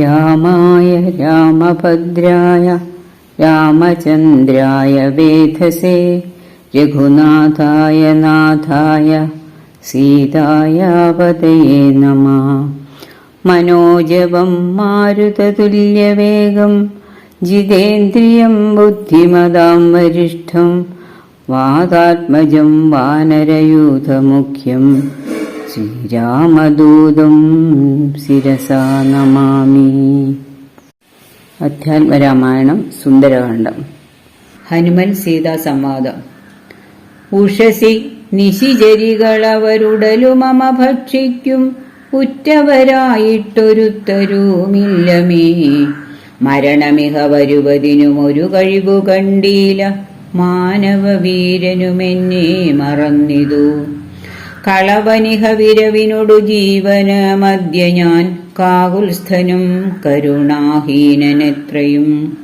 രാമായ രാമഭദ്രായ രാമചന്ദ്രായ വേധസേ രഘുനാഥായ നാഥായ സീതായ പതയേ നമ. മനോജവം മാരുതതുല്യവേഗം ജിതേന്ദ്രിയം ബുദ്ധിമതാം വരിഷ്ഠം വാതാത്മജം വാനരയൂഥമുഖ്യം. ശ്രീരാമദൂതം ശിരസാ നമാമി. അധ്യാത്മരാമായണം സുന്ദരകാന്ഡം. ഹനുമൻ സീതാ സംവാദം. ഉഷസി നിശിചരികളവരുടലു മമ ഭക്ഷിക്കും. ഉറ്റവരായിട്ടൊരുത്തരുമില്ലമേ. മരണമിഹ വരുവതിനും ഒരു കഴിവു കണ്ടീല. മാനവവീരനുമെന്നെ മറന്നിതു. കളവനിഹ വിരവിനൊടു ജീവന മധ്യ ഞാൻ കാകുൽസ്ഥനും കരുണാഹീനനെത്രയും.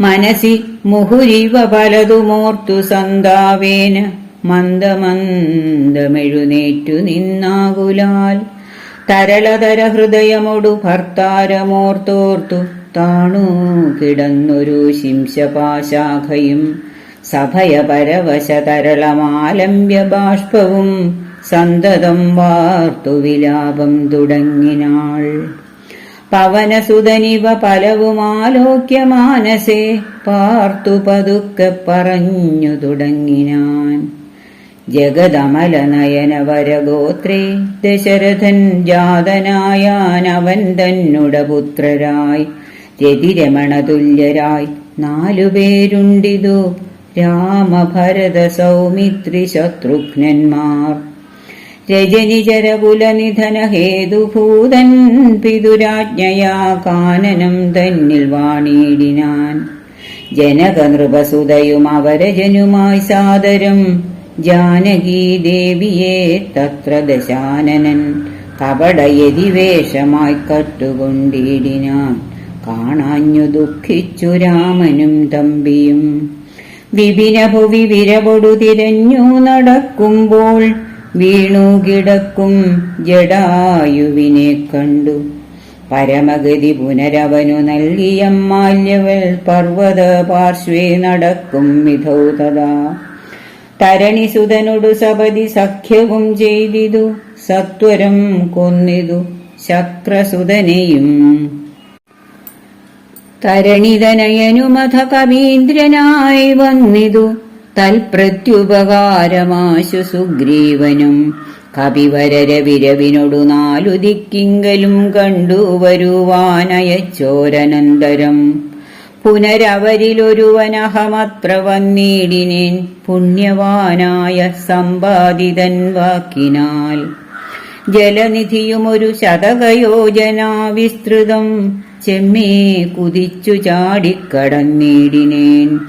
മനസി മുഹുരിവ പലതുമോർത്തു സന്താവേന മന്ദമന്ദമെഴുന്നേറ്റു നിന്നാകുലാൽ. തരളതര ഹൃദയമൊടു ഭർത്താരമോർത്തോർത്തു താണു കിടന്നൊരു ശിംശപാശാഖയും സഭയപരവശ തരളമാലംബ്യ ബാഷ്പവും സന്തതം വാർത്തു വിലാപം തുടങ്ങിനാൾ. പവനസുതനിവ പലവുമാലോക്യ മാനസേ പാർത്തു പതുക്കെ പറഞ്ഞു തുടങ്ങിനാൻ. ജഗദമല നയന വരഗോത്രേ ദശരഥൻ ജാതനായാനവൻ തന്നുട പുത്രരായി. രതിരമണതുല്യരായി നാലുപേരുണ്ടിതു രാമഭരത സൗമിത്രി ശത്രുഘ്നന്മാർ രജനിചരകുലനിധന ഹേതുഭൂതൻ പിതുരാജ്ഞയാ കാനനം തന്നിൽ വാണിയിടിനാൻ ജനകനൃപസുതയും അവരജനുമായി സാദരം ജാനകീ ദേവിയെ തത്ര ദശാനനൻ. കപടയതിവേഷമായി കട്ടുകൊണ്ടിടിനാൻ. കാണാഞ്ഞു ദുഃഖിച്ചു രാമനും തമ്പിയും. വിപിനഭുവി വിരവൊടു തിരഞ്ഞു നടക്കുമ്പോൾ വീണു കിടക്കും ജഡായുവിനെ കണ്ടു. പരമഗതി പുനരവനു നൽകിയ മാല്യവൽ പർവത പാർശ്വേ നടക്കും വിധൗ തഥാ. തരണിസുതനൊടു സപതി സഖ്യവും ചെയ്തിതു സത്വരം കൊന്നിതു ശക്രസുതനെയും തരണിതനയനുമഥ കവീന്ദ്രനായി വന്നിതു. തൽപ്രത്യുപകാരമാശു സുഗ്രീവനും. കവിവരര വിരവിനൊടു നാലു ദിക്കിങ്കലും കണ്ടു വരുവാനയച്ചോരനന്തരം. പുനരവരിലൊരുവനഹമത്ര വന്നീടിനേൻ പുണ്യവാനായ സമ്പാദിതൻ വാക്കിനാൽ. ജലനിധിയുമൊരു ശതകയോജന വിസ്തൃതം ചെമ്മേ കുതിച്ചു ചാടിക്കടന്നിടിനേൻ.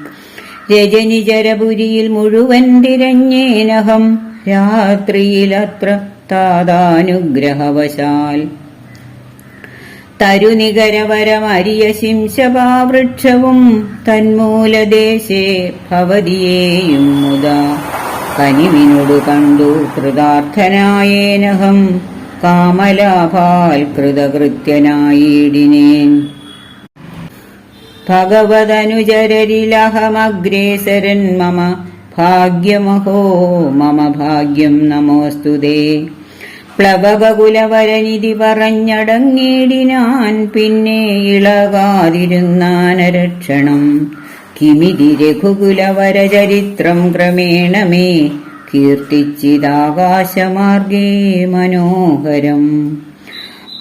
രജനിചരപുരിയിൽ മുഴുവൻ തിരഞ്ഞേനഹം രാത്രിയിലത്ര താതാനുഗ്രഹവശാൽ. തരുനികരവരമരിയ ശിംശപാവൃക്ഷവും തന്മൂലദേശേ ഭവതിയേയും മുതാ കനിവിനോട് കണ്ടു കൃതാർത്ഥനായേനഹം കാമലാഭാൽ കൃതകൃത്യനായിടിനെ ഭഗവതനുചരരിലഹമഗ്രേസരൻ മമ ഭാഗ്യമഹോ മമ ഭാഗ്യം നമോസ്തുതേ പ്ലവകുലവരനിധി പറഞ്ഞടങ്ങിടിനാൻ പിന്നെ ഇളകാതിരുന്നാനരക്ഷണം. കിമിതി രഘുകുലവരചരിത്രം ക്രമേണ മേ കീർത്തിച്ചിതാകാശമാർഗേ മനോഹരം.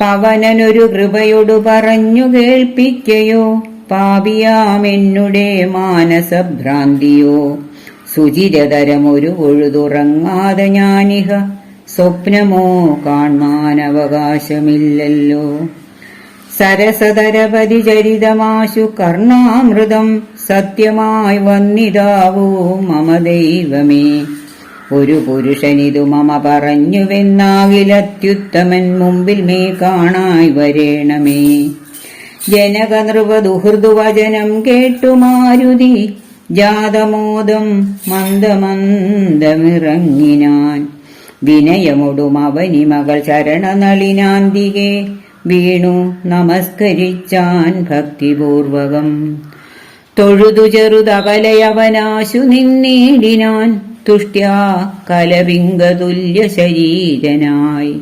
പവനനൊരു കൃപയൊടു പറഞ്ഞു കേൾപ്പിക്കയോ പാപിയാമെന്നുടെ മാനസഭ്രാന്തിയോ. സുചിരതരമൊരു ഒഴുതുറങ്ങാതെ ഞാനിഹ സ്വപ്നമോ കാണാനവകാശമില്ലല്ലോ. സരസതരപതി ചരിതമാശു കർണാമൃതം സത്യമായി വന്നിതാവൂ മമ ദൈവമേ ഒരു പുരുഷനിതു മമ പറഞ്ഞുവെന്നാകിലത്യുത്തമൻ മുമ്പിൽ മേ കാണായി വരേണമേ. ജനകനൃപദുഹൃദുവചനം കേട്ടു മാരുതി ജാതമോദം മന്ദമന്ദമിറങ്ങിനാൻ. വിനയമൊടും അവനി മകൾ ചരണനളിനാന്തികെ വീണു നമസ്കരിച്ചാൻ ഭക്തിപൂർവകം. തൊഴുതു ചെറുതകലയവനാശു നിന്നീടിനാൻ തുഷ്ട്യാ കലവിംഗതുല്യ ശരീരനായി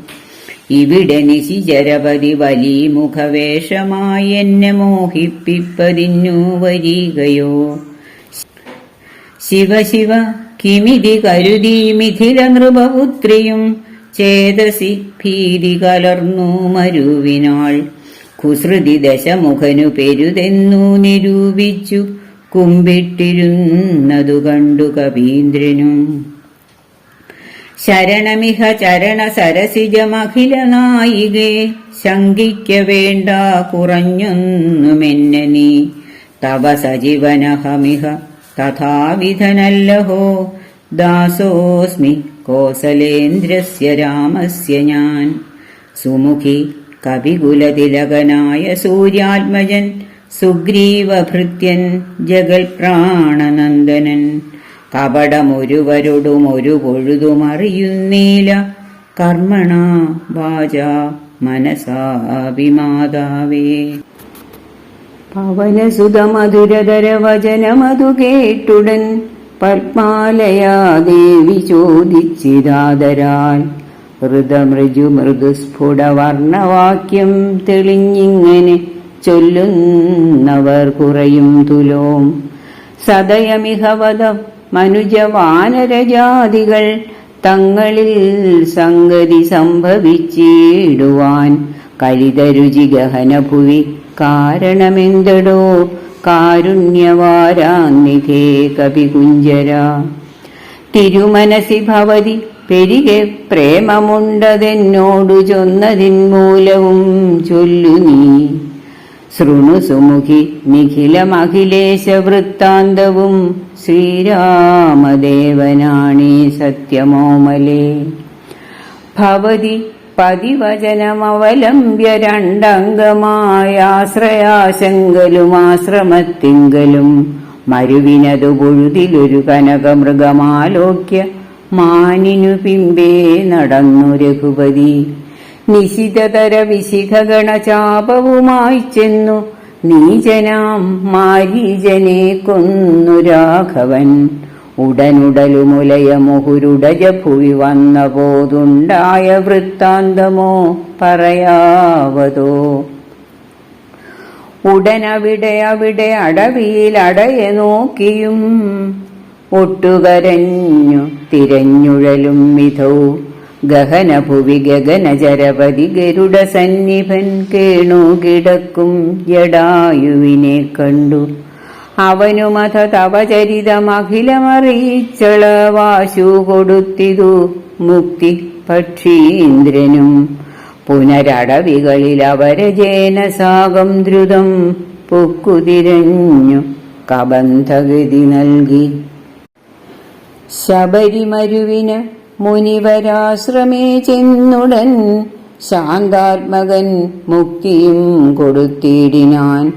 ഇവിടെ നിശിചരപതി വലി മുഖവേഷമായി എന്നെ മോഹിപ്പിപ്പതിന്നു വരികയോ. ശിവ ശിവ കിമിതി കരുതി മിഥില നൃപപുത്രിയും ചേതസി ഭീതി കലർന്നു മരുവിനാൾ. കുസൃതി ദശമുഖനു പെരുതെന്നു നിരൂപിച്ചു കുമ്പിട്ടിരുന്നതു കണ്ടു കവീന്ദ്രനും. ശരണമിഹ ചരണ സരസിജമഖില നായികേ ശങ്കിക്ക വേണ്ട കുറഞ്ഞൊന്നുമെന്നെ നീ. തവ സജീവനഹമിഹ തഥാവിധനല്ലഹോ. ദാസോസ്മി കോസലേന്ദ്രസ്യ രാമസ്യ ഞാൻ. സുമുഖി കവികുലതിലകനായ സൂര്യാത്മജൻ സുഗ്രീവഭൃത്യൻ ജഗൽ പ്രാണനന്ദനൻ കപടമൊരുവരോടും ഒരു പൊഴുതുമറിയുന്നീല. കർമ്മണ വാച മനസാഭിമാതാവേ പവനസുതമധുരതര വചനമതു കേട്ടുടൻ പത്മാലയാ ദേവി ചോദിച്ചിരാതരാൽ ഹൃദമൃജു മൃദുസ്ഫുടവർണവാക്യം തെളിഞ്ഞിങ്ങനെ ചൊല്ലുന്നവർ കുറയും തുലോം. സദയമിഹവത മനുജവാനരജാതികൾ തങ്ങളിൽ സംഗതി സംഭവിച്ചിടുവാൻ കരിതരുചി ഗഹനഭുവി കാരണമെന്തടോ? കാരുണ്യവാരാന്നിധേ കവികുഞ്ചര. തിരുമനസി ഭവതി പെരികെ പ്രേമമുണ്ടതെന്നോടു ചൊന്നതിൻ മൂലവും ചൊല്ലു നീ ശൃണു സുമുഖി നിഖിലമഖിലേശ വൃത്താന്തവും ശ്രീരാമദേവനാണീ സത്യമോമലേ. ഭവതി പതിവചനമവലംബ്യ രണ്ടംഗമായാശ്രയാശങ്കലുമാശ്രമത്തിങ്കലും മരുവിനതു പൊഴുതിലൊരു കനകമൃഗമാലോക്യ മാനിനു പിമ്പേ നടന്നു രഘുപതി. നിശിതതര വിശിഖഗണചാപവുമായി ചെന്നു. നീചനാം മാരീജനെ കൊന്നു രാഘവൻ. ഉടനുടലുമുലയ മുഹുരുടജ ഭുവി വന്ന പോതുണ്ടായ വൃത്താന്തമോ പറയാവതോ? ഉടനവിടെ അവിടെ അടവിയിൽ അടയെ നോക്കിയും. ഒട്ടുകരഞ്ഞു തിരഞ്ഞുഴലും വിധൗ ഗഹനഭുവി ഗഗനചരപതി ഗരുഡ സന്നിഭൻ കേണു കിടക്കും ജടായുവിനെ കണ്ടു. അവനുമഥ തവചരിതമഖിലമറിയിച്ചള വാശു കൊടുത്തിതു മുക്തി പക്ഷീന്ദ്രനും പുനരടവികളിൽ അവരജേനസാകം ദ്രുതം പൊക്കുതിരഞ്ഞു കബന്ധഗതി നൽകി. ശബരിമരുവിന് മുനിവരാശ്രമേ ചെന്നുടൻ ശാന്താത്മകൻ മുക്തിയും കൊടുത്തിടിനാൻ.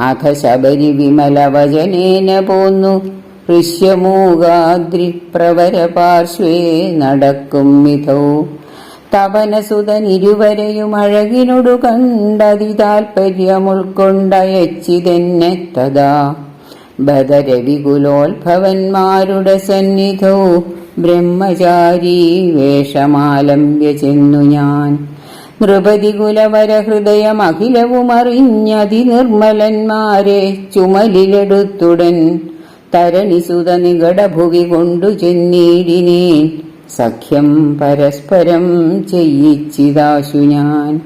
അഖശബരി വിമല വചനേന പോന്നു ഋഷ്യമൂകാദ്രി പ്രവര പാർശ്വേ നടക്കും വിധോ തപനസുതൻ ഇരുവരെയും അഴകിനൊടു കണ്ടതി താൽപര്യമുൾക്കൊണ്ടയച്ചിതെന്നെ തഥാ. ബദരവികുലോത്ഭവന്മാരുടെ സന്നിധോ. ബ്രഹ്മചാരി വേഷമാലംബ്യ ചെന്നു ഞാൻ. നൃപതികുലവര ഹൃദയം അഖിലവും അറിഞ്ഞതി നിർമ്മലന്മാരെ ചുമലിലെടുത്തുടൻ തരണിസുത നികടഭുവി കൊണ്ടു ചെന്നീടിനേൻ സഖ്യം പരസ്പരം ചെയ്യിച്ചിതാശു ഞാൻ.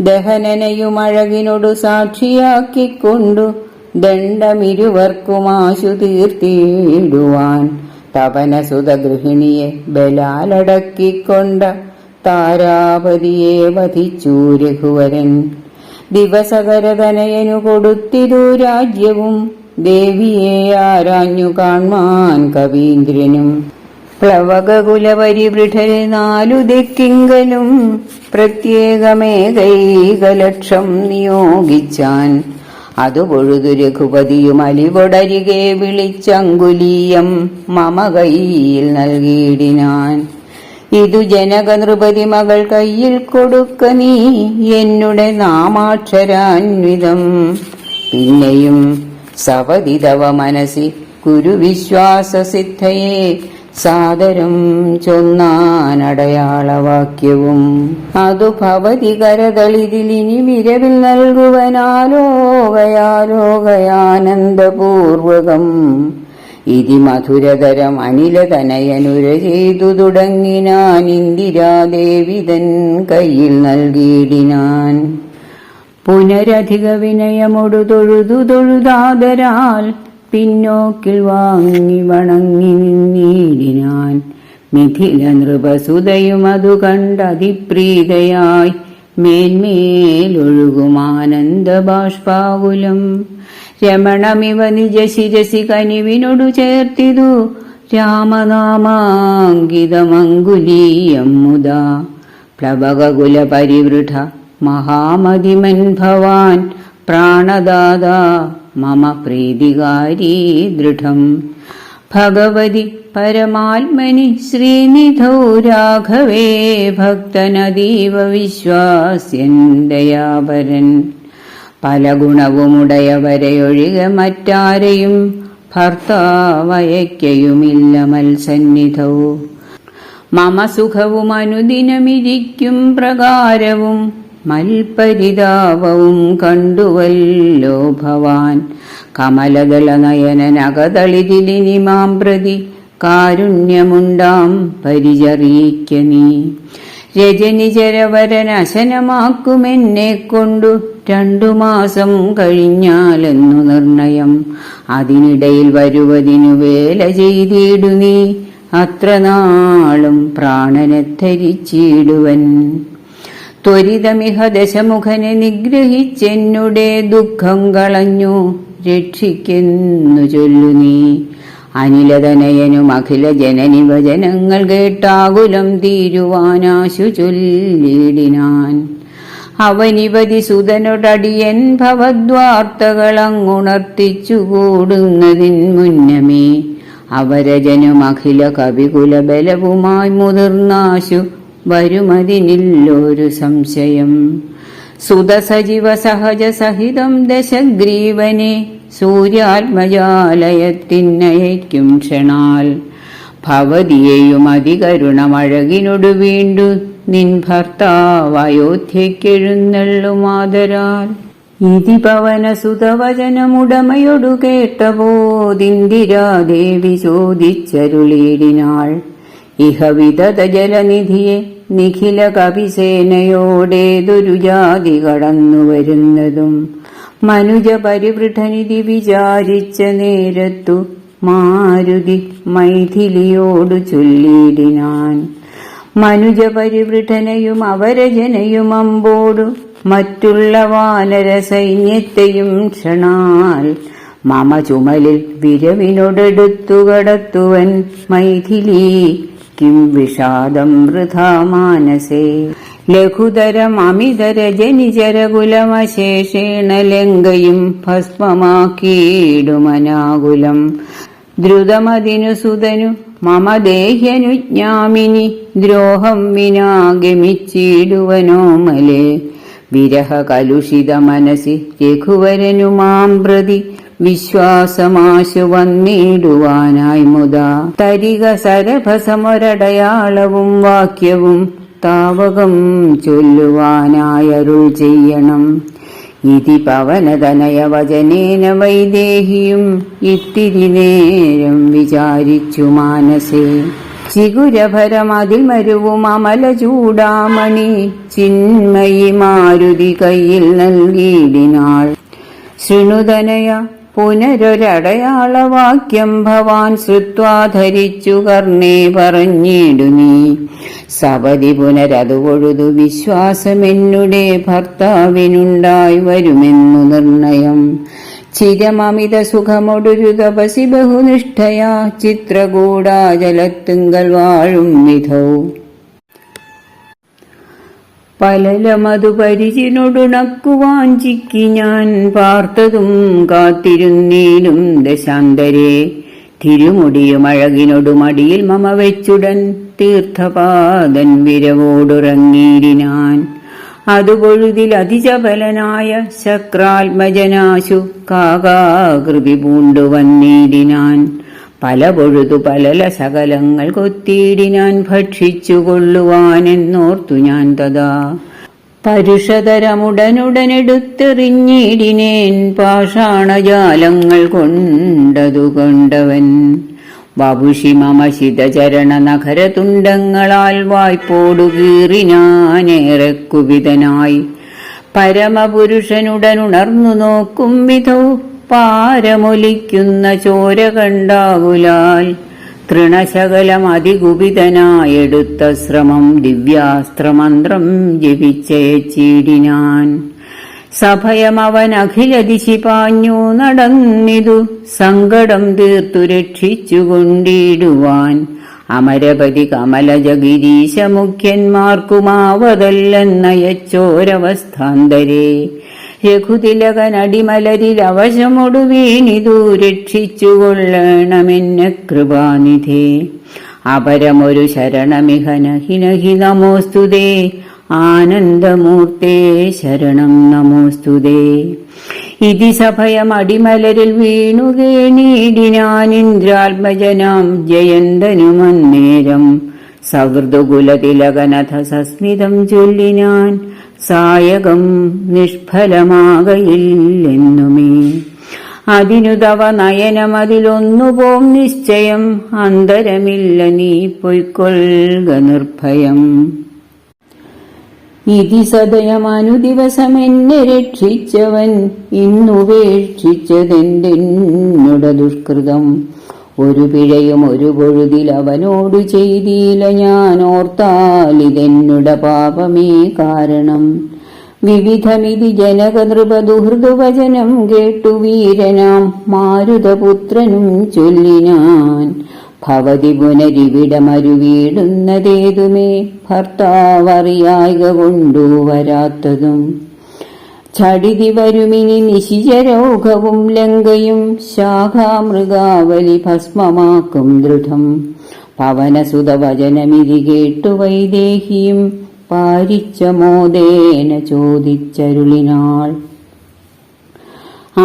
ദഹനനയും അഴകിനോടു സാക്ഷിയാക്കിക്കൊണ്ടു ദണ്ഡമിരുവർക്കുമാശു തീർത്തിയിടുവാൻ തപനസുത ഗൃഹിണിയെ ബലാലടക്കിക്കൊണ്ട താരാപതിയെ വധിച്ചു രഘുവരൻ. ദിവസകരതനയനു കൊടുത്തിരു രാജ്യവും ദേവിയെ ആരാഞ്ഞു കാൺമാൻ കവീന്ദ്രനും. പ്ലവകുലപരിവൃഢരെ നാലു ദിക്കിങ്കലും പ്രത്യേകമേകൈകലക്ഷം നിയോഗിച്ചാൻ അതു പൊഴുതു രഘുപതിയും അലിവൊടരികെ വിളിച്ചങ്കുലീയം മമ കൈയിൽ നൽകിയിടിനാൻ. ഇതു ജനക നൃപതി മകൾ കയ്യിൽ കൊടുക്ക നീ എന്നുടെ നാമാക്ഷരാന്വിതം. പിന്നെയും സവതിതവ മനസി കുരുവിശ്വാസ കുരുവിശ്വാസസിദ്ധയെ സാദരം ചൊന്നാനടയാളവാക്യവും. അതു ഭവതി കരതളിതിലിനി വിരവിൽ നൽകുവനാലോകയാലോകയാനന്ദപൂർവകം. ഇതി മധുരതരം അനിലതനയനുര ചെയ്തു തുടങ്ങിനാൻ ഇന്ദിരാദേവി തൻ കയ്യിൽ നൽകിയിടിനാൻ. പുനരധിക വിനയമൊടു തൊഴുതു തൊഴുതാതരാൽ പിന്നോക്കിൽ വാങ്ങി വണങ്ങി നിന്നീടിനാൻ മിഥില നൃപസുതയും അതു കണ്ടതിപ്രീതയായി മേന്മേലൊഴുകുമാനന്ദ ബാഷ്പാകുലം രമണമിവ നിജ ശിരസി കനിവിനോടു ചേർത്തിതു രാമനാമാങ്കിതമങ്കുലീയം മുദാ പ്ലവകുല പരിവൃഢ മഹാമതിമൻ ഭവാൻ പ്രാണദാത. മമ പ്രീതികാരീ ദൃഢം. ഭഗവതി പരമാത്മനി ശ്രീനിധൗ രാഘവേ ഭക്തനതീവ വിശ്വാസ്യൻ ദയാപരൻ പല ഗുണവുമുടയവരെയൊഴികെ മറ്റാരെയും ഭർത്താവയക്കയുമില്ല മത്സന്നിധൗ. മമ അനുദിനമിരിക്കും പ്രകാരവും മൽപരിതാപവും കണ്ടുവല്ലോ ഭവാൻ. കമലദള നയനനകതളിരിലിനി മാം പ്രതി കാരുണ്യമുണ്ടാം പരിചറിയിക്ക നീ. രജനിചരവരനശനമാക്കുമെന്നെ കൊണ്ടു രണ്ടു മാസം കഴിഞ്ഞാലെന്നു നിർണയം. അതിനിടയിൽ വരുവതിനു വേല ചെയ്തിടു നീ. അത്ര നാളും പ്രാണനെ ധരിച്ചിടുവൻ. ത്വരിതമിഹ ദശമുഖനെ നിഗ്രഹിച്ചെന്നുടെ ദുഃഖം കളഞ്ഞു. രക്ഷിക്കുന്നു ചൊല്ലു നീ അനിലതനയനും അഖില ജനനി വചനങ്ങൾ കേട്ടാകുലം തീരുവാനാശു ചൊല്ലിടിനാൻ. അവനിവതി സുതനൊടടിയൻ ഭവദ്വാർത്തകളങ്ങുണർത്തിച്ചു കൂടുന്നതിൻ മുന്നമേ. അവരജനും അഖില കവികുല ബലവുമായി മുതിർന്നാശു വരുമതിനില്ലൊരു സംശയം. സുതസജീവ സഹജ സഹിതം ദശഗ്രീവനെ സൂര്യാത്മജാലയത്തിനയക്കും ക്ഷണാൽ. ഭവതിയെയും അതികരുണമഴകിനൊടു വീണ്ടു നിൻ ഭർത്താവയോധ്യക്കെഴുന്നള്ളുമാതരാൽ ഇതി പവനസുതവചനമുടമയൊടു കേട്ടപോതിന്ദിരാദേവി ചോദിച്ചരുളിയിടിനാൾ. ഇഹ വിതത ജലനിധിയെ നിഖില കവിസേനയോടേതൊരു ജാതി കടന്നു വരുന്നതും മനുജ പരിവൃഢനിധി വിചാരിച്ച നേരത്തു മാരുതി മൈഥിലിയോടു ചൊല്ലിയിടിനാൻ മനുജ പരിവൃഢനയും അവരജനയും അമ്പോടു മറ്റുള്ള വാനര സൈന്യത്തെയും ക്ഷണാൽ മമ ചുമലിൽ വിരവിനോടെടുത്തു കടത്തുവൻ മൈഥിലി. കിം വിഷാദം വൃഥാ മാനസേ ലഘുതരം അമിതര ജനിചരകുലമശേഷേണ ലങ്കയും ഭസ്മമാക്കിയിടുമനാകുലം ദ്രുതമതിനു സുതനു മമ ദേഹ്യനുജ്ഞാമിനി ദ്രോഹം വിനാ ഗമിച്ചിടുവനോമലേ വിരഹ കലുഷിത മനസി രഘുവരനു മാം പ്രതി വിശ്വാസമാശു വന്നിടുവാനായി മുതാ. തരിക സരഭസമൊരടയാളവും വാക്യവും താവകം ചൊല്ലുവാനായരുൾ ചെയ്യണം. ഇതി പവനതനയ വചനേന വൈദേഹിയും ഇത്തിരി നേരം വിചാരിച്ചു മാനസേ. ചിഗുരഭരമതിൽ മരുവും അമല ചൂടാമണി ചിന്മയി മാരുതി കയ്യിൽ നൽകിയിടിനാൾ ശൃണുതനയ പുനരൊരടയാളവാക്യം ഭവാൻ ശ്രുത്വാ ധരിച്ചു കർണേ പറഞ്ഞിടു നീ. സവതി പുനരതു കൊഴുതു വിശ്വാസമെന്നുടെ ഭർത്താവിനുണ്ടായി വരുമെന്നു നിർണയം. ചിരമമിത സുഖമൊടൊരു തപസി ബഹുനിഷ്ഠയാ ചിത്രകൂടാജലത്തുങ്കൽ വാഴും വിധൗ. പലലമതു പരിചിനൊടുണക്കുവാഞ്ചിക്ക് ഞാൻ പാർത്തതും കാത്തിരുന്നേനും ദശാന്തരെ. തിരുമുടിയും അഴകിനൊടു മടിയിൽ മമ വെച്ചുടൻ തീർത്ഥപാദൻ വിരവോടുറങ്ങിയിടിനാൻ അതുപൊഴുതിൽ അതിചബലനായ ശക്രാത്മജനാശു കാകാകൃതി പൂണ്ടു വന്നിടിനാൻ പല പൊഴുതു പലല സകലങ്ങൾ കൊത്തിയിടിനാൻ ഭക്ഷിച്ചു കൊള്ളുവാനെന്നോർത്തു ഞാൻ തഥാ. പരുഷതരമുടനുടനെടുത്തെറിഞ്ഞിടിനേൻ പാഷാണജാലങ്ങൾ കൊണ്ടതു കൊണ്ടവൻ. വപുഷി മമശിതചരണ നഖരതുണ്ടങ്ങളാൽ വായ്പോടു കീറിനാനേറെ കുപിതനായി പരമപുരുഷനുടനുണർന്നു നോക്കും വിധൗ പാരമൊലിക്കുന്ന ചോര കണ്ടാകുലാൽ തൃണശകലം അതികുപിതനായെടുത്ത ശ്രമം ദിവ്യാസ്ത്രമന്ത്രം ജപിച്ചയച്ചിടിനാൻ സഭയമവൻ അഖിലതിശി പാഞ്ഞു നടന്നിതു സങ്കടം തീർത്തു രക്ഷിച്ചുകൊണ്ടിടുവാൻ. അമരപതി കമലജഗിരീശ മുഖ്യന്മാർക്കുമാവതല്ലെന്നയച്ചോരവസ്ഥാന്തരേ. രഘുതിലകനടിമലരിൽ അവശമൊടു വീണിതു രക്ഷിച്ചുകൊള്ളണമെന്ന കൃപാനിധേ. അപരമൊരു ശരണമിഹനഹിനഹി നമോസ്തുതേ ആനന്ദമൂർത്തേ ശരണം നമോസ്തുതേ. ഇതി സഭയം സഭയമടിമലരിൽ വീണുകേണീടിനാനിന്ദ്രാത്മജനാം ജയന്തനുമന്നേരം സൗഹൃദകുലതിലകനഥ സസ്മിതം ചൊല്ലിനാൻ സായകം നിഷ്ഫലമാകയില്ലെന്നുമേ. അതിനു തവ നയനമതിലൊന്നുപോം നിശ്ചയം അന്തരമില്ല നീ പൊയ്ക്കൊള്ളുക നിർഭയം. ഇതി സദയമനു എന്നെ രക്ഷിച്ചവൻ ഇന്നുപേക്ഷിച്ചതെന്തെന്നുട ദുഷ്കൃതം. ഒരു പിഴയും ഒരു പൊഴുതിൽ അവനോട് ചെയ്തില്ല ഞാൻ ഓർത്താൽ ഇതെന്നുട പാപമേ കാരണം. വിവിധമിതി ജനകനൃപദുഹൃദുവചനം കേട്ടു വീരനാം മാരുതപുത്രനും ചൊല്ലിനാൻ ഭവതി പുനരിവിടമരുവീടുന്നതേതുമേ ഭർത്താവറിയായക കൊണ്ടു വരാത്തതും. ചടിതി വരുമിനി നിശിചരോഗവും ലങ്കയും ശാഖാമൃഗാവലി ഭസ്മമാക്കും ദൃഢം. പവനസുതവചനമിതി കേട്ടു വൈദേഹിയും പാരിച്ച മോദേന ചോദിച്ചരുളിനാൾ.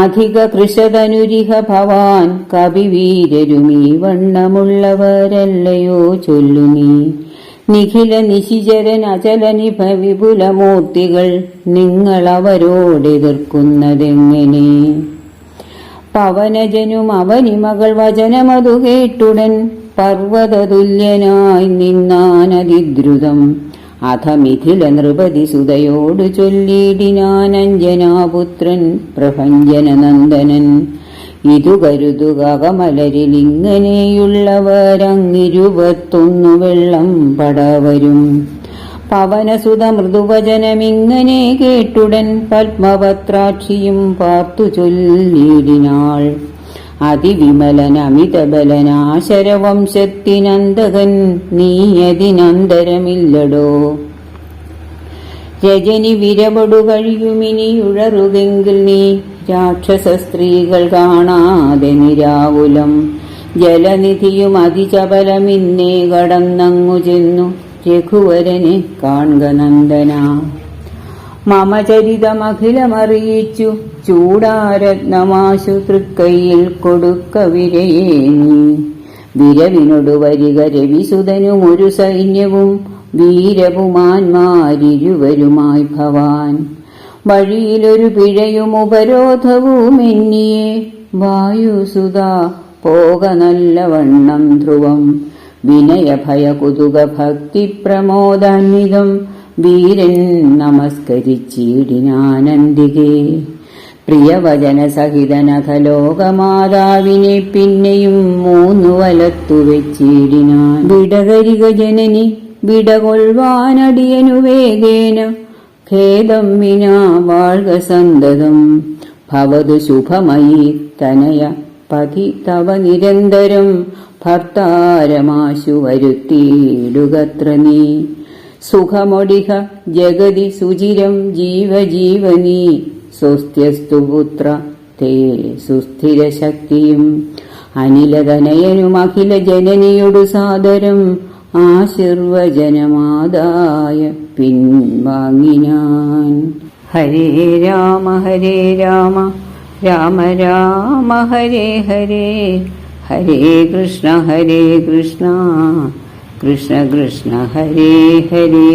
അധിക കൃഷതനുരിഹ ഭവാൻ കവിവീരരുമീ വണ്ണമുള്ളവരല്ലയോ ചൊല്ലു നീ നിഖില നിശിചരൻ നിങ്ങൾ വിപുലമൂർത്തികൾ നിങ്ങളവരോടെതിർക്കുന്നതെങ്ങനെ? പവനജനും അവനിമകൾ വചനമതു കേട്ടുടൻ പർവതതുല്യനായി നിന്നാനതിദ്രുതം അധമിഥില നൃപതി സുതയോട് ചൊല്ലിടിനാനഞ്ജനാപുത്രൻ പ്രഭഞ്ജനനന്ദനൻ. ഇതു കരുതുക കമലരിൽ ഇങ്ങനെയുള്ളവരങ്ങിരുപത്തൊന്നു വെള്ളം പടവരും. പവനസുത മൃദുവചനമിങ്ങനെ കേട്ടുടൻ പത്മപത്രാക്ഷിയും പാർത്തു ചൊല്ലിടിനാൾ അതിവിമലനമിതബലനാശരവംശത്തിനന്തകൻ നീയതിനന്തരമില്ലടോ. രജനി വിരപടു കഴിയുമിനിയുഴറുകെങ്കിൽ നീ രാക്ഷസ സ്ത്രീകൾ കാണാതെ നിരാകുലം. ജലനിധിയും അതിചപലമിന്നേ കടന്നങ്ങു ചെന്നു. രഘുവരനെ കാൺകനന്ദന മമ ചൂടാരത്നമാശു തൃക്കൈയിൽ കൊടുക്ക വിരയേ നീ. വിരവിനൊടു വരിക രവിസുതനും ഒരു സൈന്യവും വീരവുമാന്മാരിരുവരുമായി ഭവാൻ. വഴിയിലൊരു പിഴയും ഉപരോധവും എന്നിയെ വായുസുത പോക നല്ലവണ്ണം ധ്രുവം. വിനയഭയ കുതുക ഭക്തി പ്രമോദാന്വിതം. വീരൻ നമസ്കരിച്ചിടിനാനന്ദികേ പ്രിയവചന സഹിതനഖ ലോകമാതാവിനെ പിന്നെയും മൂന്നു വലത്തു വെച്ചിടിനാൻ വിടകരിക ജനനി വിടകൊള്ളുവാനടിയനു വേഗേന. ഖേദം വിനാ വാഴ്ക സന്തതം. ഭവത് ശുഭമയി തനയ പതി തവ നിരന്തരം ഭർത്താരമാശു വരുത്തിയിടുകത്ര നീ. സുഖമൊടിഹ ജഗതി സുചിരം ജീവജീവനീ സ്വസ്ത്യസ്തു പുത്ര തേ സുസ്ഥിരശക്തിയും അനിലതനയനും അഖില ജനനിയൊടു സാദരം. ആശീർവചനമാതായ പിൻവാങ്ങിനാൻ. ഹരേ രാമ ഹരേ രാമ രാമ രാമ ഹരേ ഹരേ ഹരേ കൃഷ്ണ ഹരേ കൃഷ്ണ കൃഷ്ണ കൃഷ്ണ ഹരേ ഹരേ.